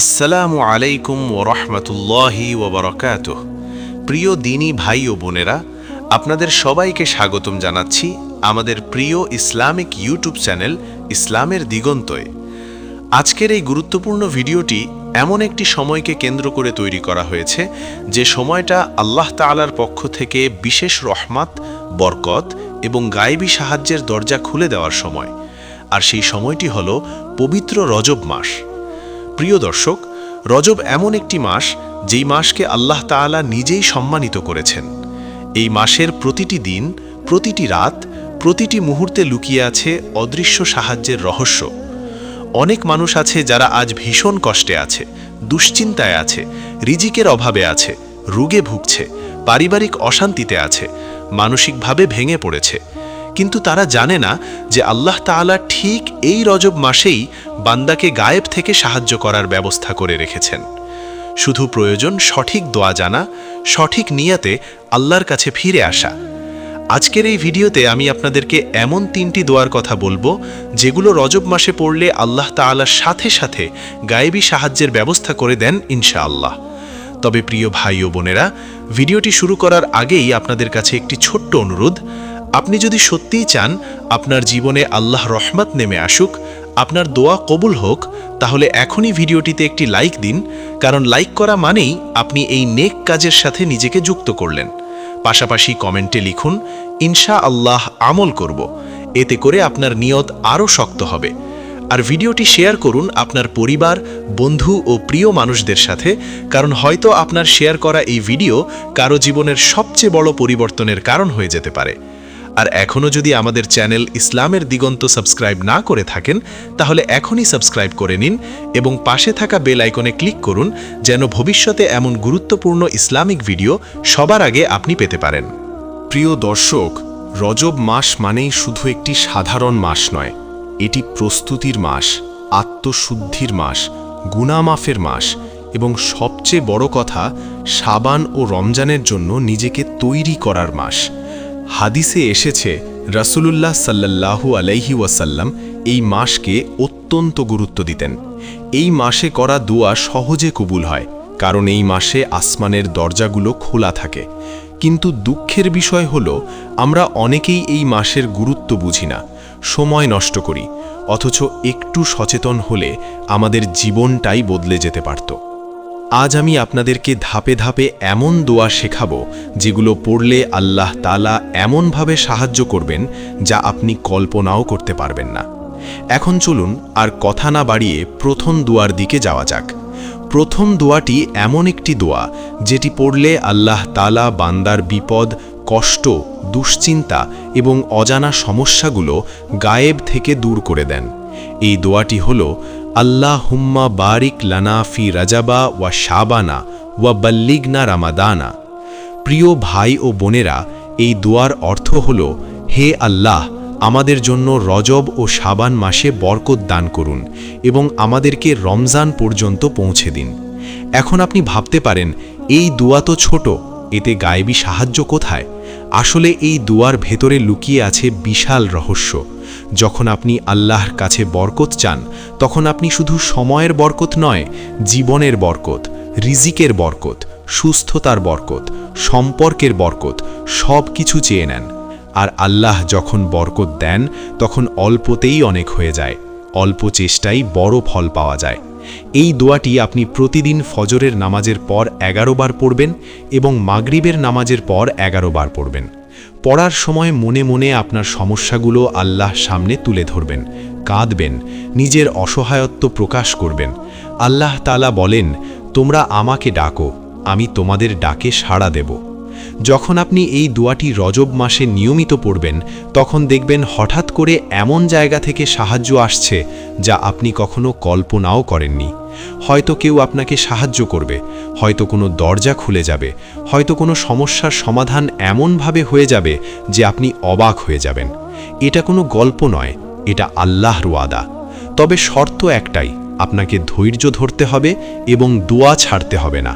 আসসালামু আলাইকুম ওরহমতুল্লাহি ওবরকাত প্রিয় দিনী ভাই ও বোনেরা, আপনাদের সবাইকে স্বাগতম জানাচ্ছি আমাদের প্রিয় ইসলামিক ইউটিউব চ্যানেল ইসলামের দিগন্তয়। আজকের এই গুরুত্বপূর্ণ ভিডিওটি এমন একটি সময়কে কেন্দ্র করে তৈরি করা হয়েছে, যে সময়টা আল্লাহ তাআলার পক্ষ থেকে বিশেষ রহমাত, বরকত এবং গায়েবী সাহায্যের দরজা খুলে দেওয়ার সময়। আর সেই সময়টি হল পবিত্র রজব মাস। প্রিয় দর্শক, রজব এমন একটি মাস যেই মাসকে আল্লাহ তাআলা নিজেই সম্মানিত করেছেন। এই মাসের প্রতিটি দিন, প্রতিটি রাত, প্রতিটি মুহূর্তে লুকিয়ে আছে অদৃশ্য সাহায্যের রহস্য। অনেক মানুষ আছে যারা আজ ভীষণ কষ্টে আছে, দুশ্চিন্তায় আছে, রিজিকের অভাবে আছে, রোগে ভুগছে, পারিবারিক অশান্তিতে আছে, মানসিকভাবে ভেঙে পড়েছে। কিন্তু তারা জানে না যে আল্লাহ তাআলা ঠিক এই রজব মাসেই বান্দাকে গায়েব থেকে সাহায্য করার ব্যবস্থা করে রেখেছেন। শুধু প্রয়োজন সঠিক দোয়া জানা, সঠিক নিয়াতে আল্লাহর কাছে ফিরে আসা। আজকের এই ভিডিওতে আমি আপনাদেরকে এমন তিনটি দোয়ার কথা বলব, যেগুলো রজব মাসে পড়লে আল্লাহ তাআলার সাথে সাথে গায়েবী সাহায্যের ব্যবস্থা করে দেন ইনশাআল্লাহ। তবে প্রিয় ভাই ও বোনেরা, ভিডিওটি শুরু করার আগেই আপনাদের কাছে একটি ছোট্ট অনুরোধ আপনি যদি সত্যিই চান আপনার জীবনে আল্লাহ রহমত নেমে আসুক, আপনার দোয়া কবুল হোক, তাহলে এখনই ভিডিওটিতে একটি লাইক দিন, কারণ লাইক করা মানেই আপনি এই নেক কাজের সাথে নিজেকে যুক্ত করলেন। পাশাপাশি কমেন্টে লিখুন, ইনশা আল্লাহ আমল করব। এতে করে আপনার নিয়ত আরও শক্ত হবে। আর ভিডিওটি শেয়ার করুন আপনার পরিবার, বন্ধু ও প্রিয় মানুষদের সাথে, কারণ হয়তো আপনার শেয়ার করা এই ভিডিও কারও জীবনের সবচেয়ে বড় পরিবর্তনের কারণ হয়ে যেতে পারে। আর এখনও যদি আমাদের চ্যানেল ইসলামের দিগন্ত সাবস্ক্রাইব না করে থাকেন, তাহলে এখনই সাবস্ক্রাইব করে নিন এবং পাশে থাকা বেল আইকনে ক্লিক করুন যেন ভবিষ্যতে এমন গুরুত্বপূর্ণ ইসলামিক ভিডিও সবার আগে আপনি পেতে পারেন। প্রিয় দর্শক, রজব মাস মানেই শুধু একটি সাধারণ মাস নয়, এটি প্রস্তুতির মাস, আত্মশুদ্ধির মাস গুণামাফের মাস এবং সবচেয়ে বড় কথা সাবান ও রমজানের জন্য নিজেকে তৈরি করার মাস। হাদিসে এসেছে, রাসূলুল্লাহ সাল্লাল্লাহু আলাইহি ওয়াসাল্লাম এই মাসকে অত্যন্ত গুরুত্ব দিতেন। এই মাসে করা দোয়া সহজে কবুল হয়, কারণ এই মাসে আসমানের দরজাগুলো খোলা থাকে। কিন্তু দুঃখের বিষয় হল, আমরা অনেকেই এই মাসের গুরুত্ব বুঝি না, সময় নষ্ট করি, অথচ একটু সচেতন হলে আমাদের জীবনটাই বদলে যেতে পারত। আজ আমি আপনাদেরকে ধাপে ধাপে এমন দোয়া শেখাবো যেগুলো পড়লে আল্লাহ তালা এমনভাবে সাহায্য করবেন যা আপনি কল্পনাও করতে পারবেন না। এখন চলুন আর কথা না বাড়িয়ে প্রথম দোয়ার দিকে যাওয়া যাক। প্রথম দোয়াটি এমন একটি দোয়া যেটি পড়লে আল্লাহ তালা বান্দার বিপদ, কষ্ট, দুশ্চিন্তা এবং অজানা সমস্যাগুলো গায়েব থেকে দূর করে দেন। এই দোয়াটি হল আল্লাহ হুম্মা বারিক লানা ফি রাজাবা ওয়া শাবানা ওয়া বল্লিগনা রামাদানা। প্রিয় ভাই ও বোনেরা, এই দোয়ার অর্থ হল, হে আল্লাহ, আমাদের জন্য রজব ও সাবান মাসে বরকত দান করুন এবং আমাদেরকে রমজান পর্যন্ত পৌঁছে দিন। এখন আপনি ভাবতে পারেন, এই দোয়া তো ছোট, এতে গায়েবী সাহায্য কোথায়? আসলে এই দুয়ার ভেতরে লুকিয়ে আছে বিশাল রহস্য। যখন আপনি আল্লাহর কাছে বরকত চান, তখন আপনি শুধু সময়ের বরকত নয়, জীবনের বরকত, রিজিকের বরকত, সুস্থতার বরকত, সম্পর্কের বরকত, সব কিছু চেয়ে নেন। আর আল্লাহ যখন বরকত দেন, তখন অল্পতেই অনেক হয়ে যায়, অল্প চেষ্টাই বড় ফল পাওয়া যায়। এই দোয়াটি আপনি প্রতিদিন ফজরের নামাজের পর এগারো বার পড়বেন এবং মাগরিবের নামাজের পর এগারো বার পড়বেন। পড়ার সময় মনে মনে আপনার সমস্যাগুলো আল্লাহ সামনে তুলে ধরবেন, কাঁদবেন, নিজের অসহায়ত্ব প্রকাশ করবেন। আল্লাহ তালা বলেন, তোমরা আমাকে ডাকো, আমি তোমাদের ডাকে সাড়া দেব। যখন আপনি এই দোয়াটি রজব মাসে নিয়মিত পড়বেন, তখন দেখবেন হঠাৎ করে এমন জায়গা থেকে সাহায্য আসছে যা আপনি কখনো কল্পনাও করেননি। হয়তো কেউ আপনাকে সাহায্য করবে, হয়তো কোনো দরজা খুলে যাবে, হয়তো কোনো সমস্যার সমাধান এমনভাবে হয়ে যাবে যে আপনি অবাক হয়ে যাবেন। এটা কোনো গল্প নয়, এটা আল্লাহর ওয়াদা। তবে শর্ত একটাই, আপনাকে ধৈর্য ধরতে হবে এবং দোয়া ছাড়তে হবে না।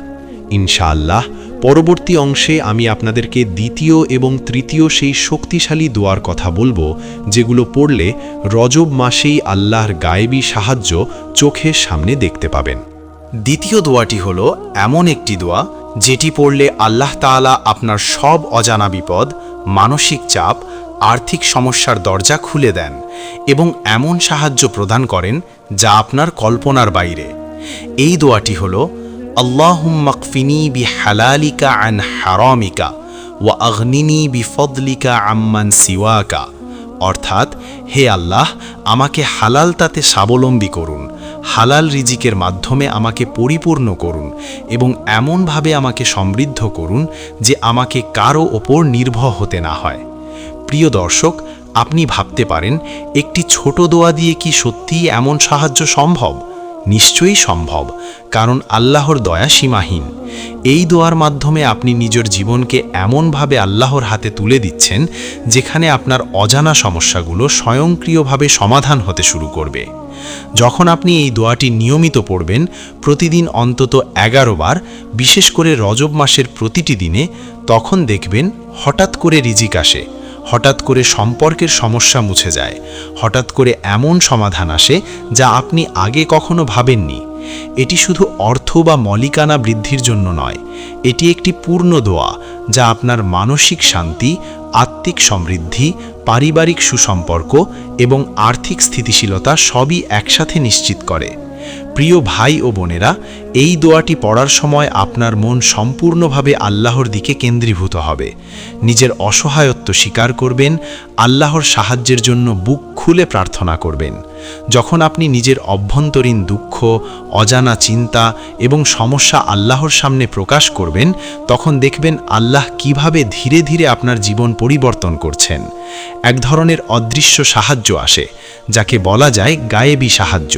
ইনশাআল্লাহ পরবর্তী অংশে আমি আপনাদেরকে দ্বিতীয় এবং তৃতীয় সেই শক্তিশালী দোয়ার কথা বলব, যেগুলো পড়লে রজব মাসেই আল্লাহর গায়েবী সাহায্য চোখের সামনে দেখতে পাবেন। দ্বিতীয় দোয়াটি হল এমন একটি দোয়া, যেটি পড়লে আল্লাহ তাআলা আপনার সব অজানা বিপদ, মানসিক চাপ, আর্থিক সমস্যার দরজা খুলে দেন এবং এমন সাহায্য প্রদান করেন যা আপনার কল্পনার বাইরে। এই দোয়াটি হল আল্লাহুম্মাকফিনি বি হালালিকা আন হারামিকা ওয়া আগনিনি বি ফদলিকা আম্মান সিওয়াকা অর্থাৎ, হে আল্লাহ, আমাকে হালাল তাতে স্বাবলম্বী করুন, হালাল রিজিকের মাধ্যমে আমাকে পরিপূর্ণ করুন এবং এমনভাবে আমাকে সমৃদ্ধ করুন যে আমাকে কারও ওপর নির্ভর হতে না হয়। প্রিয় দর্শক, আপনি ভাবতে পারেন, একটি ছোট দোয়া দিয়ে কি সত্যিই এমন সাহায্য সম্ভব? নিশ্চয়ই সম্ভব, কারণ আল্লাহর দয়া সীমাহীন। এই দোয়ার মাধ্যমে আপনি নিজের জীবনকে এমনভাবে আল্লাহর হাতে তুলে দিচ্ছেন, যেখানে আপনার অজানা সমস্যাগুলো স্বয়ংক্রিয়ভাবে সমাধান হতে শুরু করবে। যখন আপনি এই দোয়াটি নিয়মিত পড়বেন, প্রতিদিন অন্তত এগারো বার, বিশেষ করে রজব মাসের প্রতিটি দিনে, তখন দেখবেন হঠাৎ করে রিজিক আসে। হঠাৎ করে সম্পর্কের সমস্যা মুছে যায়। হঠাৎ করে এমন সমাধান আসে যা আপনি আগে কখনো ভাবেননি। এটি শুধু অর্থ বা মলিকানা বৃদ্ধির জন্য নয়, এটি একটি পূর্ণ দোয়া যা আপনার মানসিক শান্তি, আত্মিক সমৃদ্ধি, পারিবারিক সুসম্পর্ক এবং আর্থিক স্থিতিশীলতা সবই একসাথে নিশ্চিত করে। প্রিয় ভাই ও বোনেরা, এই দোয়াটি পড়ার সময় আপনার মন সম্পূর্ণভাবে আল্লাহর দিকে কেন্দ্রীভূত হবে। নিজের অসহায়ত্ব স্বীকার করবেন, আল্লাহর সাহায্যের জন্য বুক খুলে প্রার্থনা করবেন। যখন আপনি নিজের অভ্যন্তরীণ দুঃখ, অজানা চিন্তা এবং সমস্যা আল্লাহর সামনে প্রকাশ করবেন, তখন দেখবেন আল্লাহ কীভাবে ধীরে ধীরে আপনার জীবন পরিবর্তন করছেন। এক ধরনের অদৃশ্য সাহায্য আসে, যাকে বলা যায় গায়েবী সাহায্য।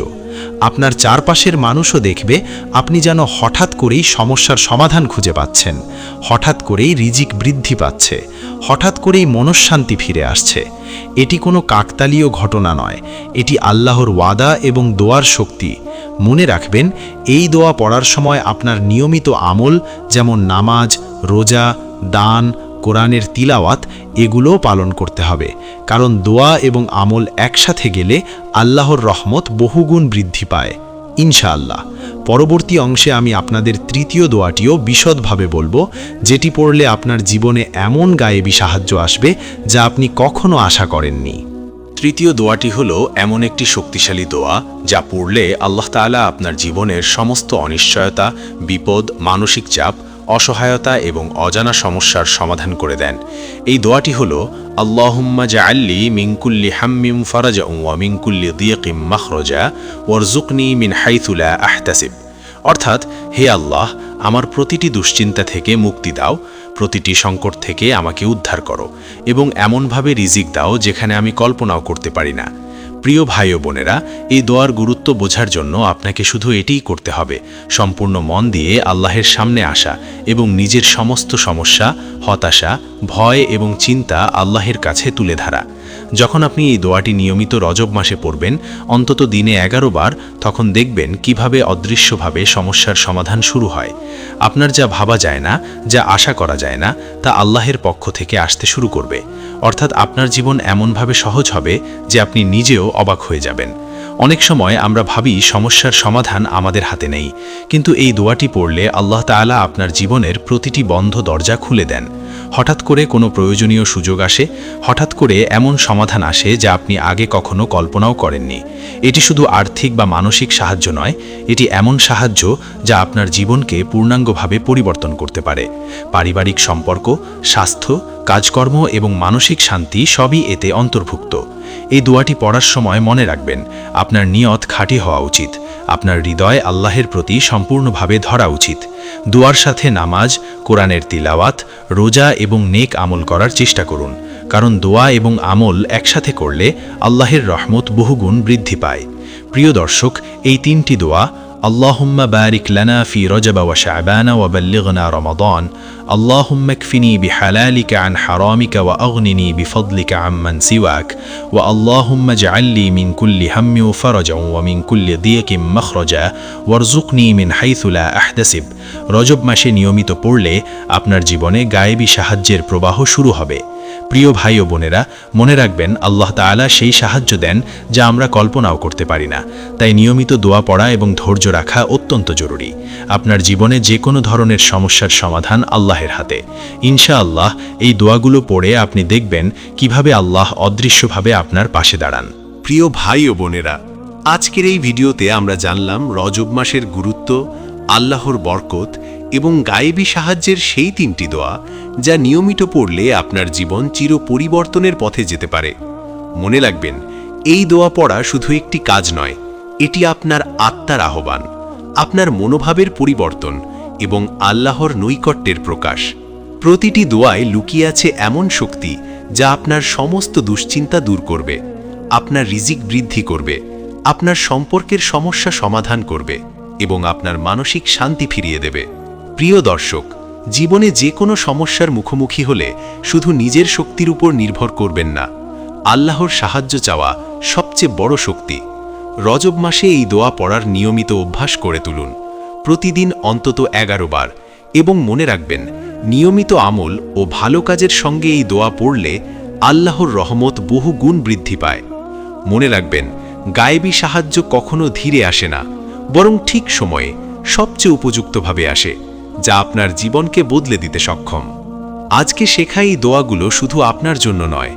আপনার চারপাশের মানুষও দেখবে, আপনি যেন হঠাৎ করেই সমস্যার সমাধান খুঁজে পাচ্ছেন। হঠাৎ করেই রিজিক বৃদ্ধি পাচ্ছে। হঠাৎ করেই মনঃশান্তি ফিরে আসছে। এটি কোনো কাকতালীয় ঘটনা নয়। এটি আল্লাহর ওয়াদা এবং দোয়ার শক্তি। মনে রাখবেন, এই দোয়া পড়ার সময় আপনার নিয়মিত আমল, যেমন নামাজ, রোজা, দান, কোরআনের তিলাওয়াত, এগুলোও পালন করতে হবে। কারণ দোয়া এবং আমল একসাথে গেলে আল্লাহর রহমত বহুগুণ বৃদ্ধি পায়। ইনশাআল্লাহ। পরবর্তী অংশে আমি আপনাদের তৃতীয় দোয়াটিও বিশদভাবে বলব, যেটি পড়লে আপনার জীবনে এমন গায়েবী সাহায্য আসবে যা আপনি কখনো আশা করেননি। তৃতীয় দোয়াটি হলো এমন একটি শক্তিশালী দোয়া যা পড়লে আল্লাহ তালা আপনার জীবনের সমস্ত অনিশ্চয়তা, বিপদ, মানসিক চাপ অসহায়তা এবং অজানা সমস্যার সমাধান করে দেন। এই দোয়াটি হল, আল্লাহুম্মা জাআল্লি মিঙ্কুল্লি হাম্মিম ফারাজা ওয়া মিনকুল্লি দিয়াকিম মাখরজা ওয়ারজুকনি মিন হাইথুলা আহতাসিব। অর্থাৎ, হে আল্লাহ, আমার প্রতিটি দুশ্চিন্তা থেকে মুক্তি দাও, প্রতিটি সংকট থেকে আমাকে উদ্ধার করো এবং এমনভাবে রিজিক দাও যেখানে আমি কল্পনাও করতে পারি না। প্রিয় ভাই ও বোনেরা, এই দোয়ার গুরুত্ব বোঝার জন্য আপনাকে শুধু এটিই করতে হবে, সম্পূর্ণ মন দিয়ে আল্লাহের সামনে আসা এবং নিজের সমস্ত সমস্যা, হতাশা, ভয় এবং চিন্তা আল্লাহের কাছে তুলে ধরা। যখন আপনি এই দোয়াটি নিয়মিত রজব মাসে পড়বেন, অন্তত দিনে এগারো বার, তখন দেখবেন কীভাবে অদৃশ্যভাবে সমস্যার সমাধান শুরু হয়। আপনার যা ভাবা যায় না, যা আশা করা যায় না, তা আল্লাহের পক্ষ থেকে আসতে শুরু করবে। অর্থাৎ আপনার জীবন এমনভাবে সহজ হবে যে আপনি নিজেও অবাক হয়ে যাবেন। অনেক সময় আমরা ভাবি সমস্যার সমাধান আমাদের হাতে নেই, কিন্তু এই দোয়াটি পড়লে আল্লাহ তালা আপনার জীবনের প্রতিটি বন্ধ দরজা খুলে দেন। হঠাৎ করে কোনো প্রয়োজনীয় সুযোগ আসে, হঠাৎ করে এমন সমাধান আসে যা আপনি আগে কখনো কল্পনাও করেননি। এটি শুধু আর্থিক বা মানসিক সাহায্য নয়, এটি এমন সাহায্য যা আপনার জীবনকে পূর্ণাঙ্গভাবে পরিবর্তন করতে পারে। পারিবারিক সম্পর্ক, স্বাস্থ্য, কাজকর্ম এবং মানসিক শান্তি সবই এতে অন্তর্ভুক্ত। এই দোয়াটি পড়ার সময় মনে রাখবেন, আপনার নিয়ত খাঁটি হওয়া উচিত, আপনার হৃদয় আল্লাহের প্রতি সম্পূর্ণভাবে ধরা উচিত। দুয়ার সাথে নামাজ, কোরআনের তিলাওয়াত, রোজা এবং নেক আমল করার চেষ্টা করুন, কারণ দোয়া এবং আমল একসাথে করলে আল্লাহের রহমত বহুগুণ বৃদ্ধি পায়। প্রিয় দর্শক, এই তিনটি দোয়া اللهم بارك لنا في رجب وشعبان وبلغنا رمضان اللهم اكفني بحلالك عن حرامك واغنني بفضلك عمن سواك واللهم اجعل لي من كل هم فرجا ومن كل ضيق مخرجا وارزقني من حيث لا احتسب রজব মাসে নিয়মিত পড়লে আপনার জীবনে গায়েবী সাহায্যের প্রবাহ শুরু হবে প্রিয় ভাই ও বোনেরা, মনে রাখবেন, আল্লাহ তাআলা সেই সাহায্য দেন যা আমরা কল্পনাও করতে পারি না। তাই নিয়মিত দোয়া পড়া এবং ধৈর্য রাখা অত্যন্ত জরুরি। আপনার জীবনে যে কোনো ধরনের সমস্যার সমাধান আল্লাহের হাতে। ইনশাআল্লাহ, এই দোয়াগুলো পড়ে আপনি দেখবেন কীভাবে আল্লাহ অদৃশ্যভাবে আপনার পাশে দাঁড়ান। প্রিয় ভাই ও বোনেরা, আজকের এই ভিডিওতে আমরা জানলাম রজব মাসের গুরুত্ব আল্লাহর বরকত এবং গায়েবী সাহায্যের সেই তিনটি দোয়া যা নিয়মিত পড়লে আপনার জীবন চির পরিবর্তনের পথে যেতে পারে। মনে রাখবেন, এই দোয়া পড়া শুধু একটি কাজ নয়, এটি আপনার আত্মার আহ্বান, আপনার মনোভাবের পরিবর্তন এবং আল্লাহর নৈকট্যের প্রকাশ। প্রতিটি দোয়ায় লুকিয়ে আছে এমন শক্তি যা আপনার সমস্ত দুশ্চিন্তা দূর করবে, আপনার রিজিক বৃদ্ধি করবে, আপনার সম্পর্কের সমস্যা সমাধান করবে। এবং আপনার মানসিক শান্তি ফিরিয়ে দেবে। প্রিয় দর্শক, জীবনে যে কোনো সমস্যার মুখোমুখি হলে শুধু নিজের শক্তির উপর নির্ভর করবেন না। আল্লাহর সাহায্য চাওয়া সবচেয়ে বড় শক্তি। রজব মাসে এই দোয়া পড়ার নিয়মিত অভ্যাস করে তুলুন। প্রতিদিন অন্তত এগারো বার। এবং মনে রাখবেন, নিয়মিত আমল ও ভালো কাজের সঙ্গে এই দোয়া পড়লে আল্লাহর রহমত বহু গুণ বৃদ্ধি পায়। মনে রাখবেন, গায়েবী সাহায্য কখনো ধীরে আসে না। বরং ঠিক সময়ে সবচেয়ে উপযুক্তভাবে আসে, যা আপনার জীবনকে বদলে দিতে সক্ষম। আজকে শেখা এই দোয়াগুলো শুধু আপনার জন্য নয়,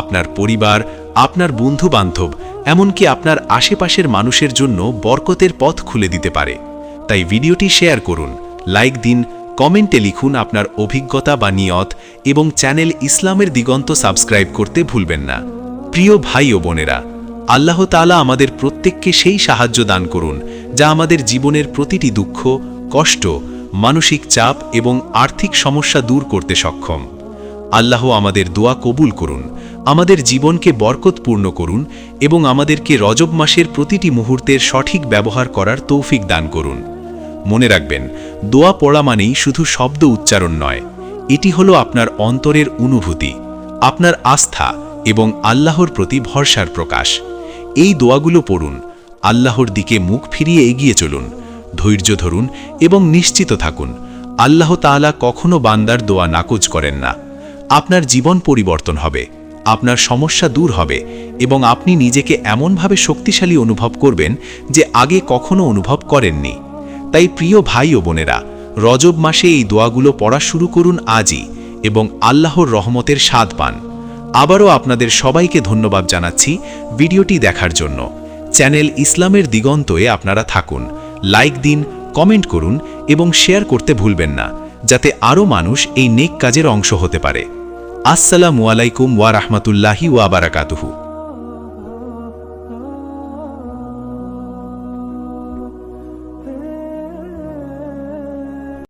আপনার পরিবার, আপনার বন্ধু বান্ধব এমনকি আপনার আশেপাশের মানুষের জন্য বরকতের পথ খুলে দিতে পারে। তাই ভিডিওটি শেয়ার করুন, লাইক দিন, কমেন্টে লিখুন আপনার অভিজ্ঞতা বা নিয়ত এবং চ্যানেল ইসলামের দিগন্ত সাবস্ক্রাইব করতে ভুলবেন না। প্রিয় ভাই ও বোনেরা, আল্লাহ তাআলা আমাদের প্রত্যেককে সেই সাহায্য দান করুন যা আমাদের জীবনের প্রতিটি দুঃখ, কষ্ট, মানসিক চাপ এবং আর্থিক সমস্যা দূর করতে সক্ষম। আল্লাহ আমাদের দোয়া কবুল করুন, আমাদের জীবনকে বরকতপূর্ণ করুন এবং আমাদেরকে রজব মাসের প্রতিটি মুহূর্তের সঠিক ব্যবহার করার তৌফিক দান করুন। মনে রাখবেন, দোয়া পড়া মানেই শুধু শব্দ উচ্চারণ নয়, এটি হলো আপনার অন্তরের অনুভূতি, আপনার আস্থা এবং আল্লাহর প্রতি ভরসার প্রকাশ। এই দোয়াগুলো পড়ুন আল্লাহর দিকে মুখ ফিরিয়ে এগিয়ে চলুন, ধৈর্য ধরুন এবং নিশ্চিত থাকুন। আল্লাহ তাআলা কখনো বান্দার দোয়া নাকচ করেন না। আপনার জীবন পরিবর্তন হবে, আপনার সমস্যা দূর হবে এবং আপনি নিজেকে এমনভাবে শক্তিশালী অনুভব করবেন যে আগে কখনো অনুভব করেননি। তাই প্রিয় ভাই ও বোনেরা, রজব মাসে এই দোয়াগুলো পড়া শুরু করুন আজই এবং আল্লাহর রহমতের স্বাদ পান। আবারও আপনাদের সবাইকে ধন্যবাদ জানাচ্ছি ভিডিওটি দেখার জন্য। চ্যানেল ইসলামের দিগন্তয়ে আপনারা থাকুন। লাইক দিন, কমেন্ট করুন এবং শেয়ার করতে ভুলবেন না, যাতে আরও মানুষ এই নেক কাজের অংশ হতে পারে। আসসালামু আলাইকুম ওয়া রাহমাতুল্লাহি ওয়া বারাকাতুহু।